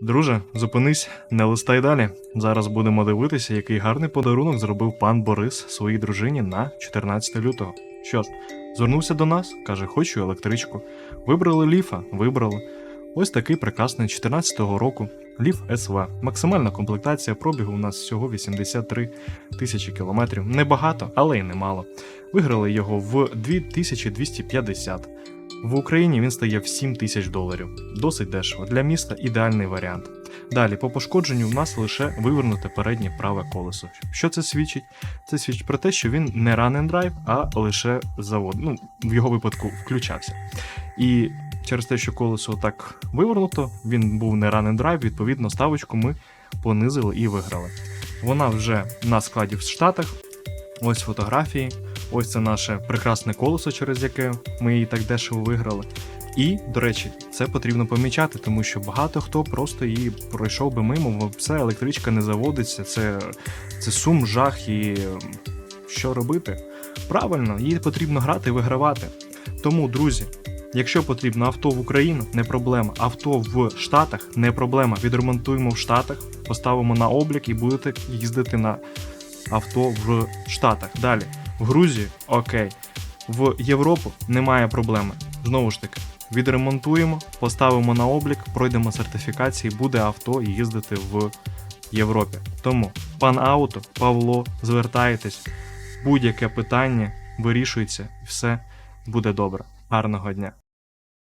Друже, зупинись, не листай далі. Зараз будемо дивитися, який гарний подарунок зробив пан Борис своїй дружині на 14 лютого. Що ж, звернувся до нас, каже, хочу електричку. Вибрали ліфа, вибрали. Ось такий прекрасний 14-го року Ліф СВ. Максимальна комплектація пробігу у нас всього 83 тисячі кілометрів. Небагато, але й немало. Виграли його в 2250. В Україні він стає в 7 тисяч доларів. Досить дешево. Для міста ідеальний варіант. Далі, по пошкодженню в нас лише вивернуте переднє праве колесо. Що це свідчить? Це свідчить про те, що він не run and drive, а лише завод. Ну, в його випадку включався. І через те, що колесо так вивернуто, він був не run and drive, відповідно, ставочку ми понизили і виграли. Вона вже на складі в Штатах. Ось фотографії. Ось це наше прекрасне колесо, через яке ми її так дешево виграли. І, до речі, це потрібно помічати, тому що багато хто просто її пройшов би мимо, все, електричка не заводиться, це, це сум, жах і ем, що робити? Правильно, її потрібно грати і вигравати. Тому, друзі, якщо потрібно авто в Україну, не проблема. Авто в Штатах не проблема. Відремонтуємо в Штатах, поставимо на облік і будете їздити на авто в Штатах. Далі, в Грузію, окей. В Європу немає проблеми. Знову ж таки, відремонтуємо, поставимо на облік, пройдемо сертифікації, буде авто їздити в Європі. Тому, пан Ауто, Павло, звертайтесь, будь-яке питання вирішується і все буде добре. Гарного дня!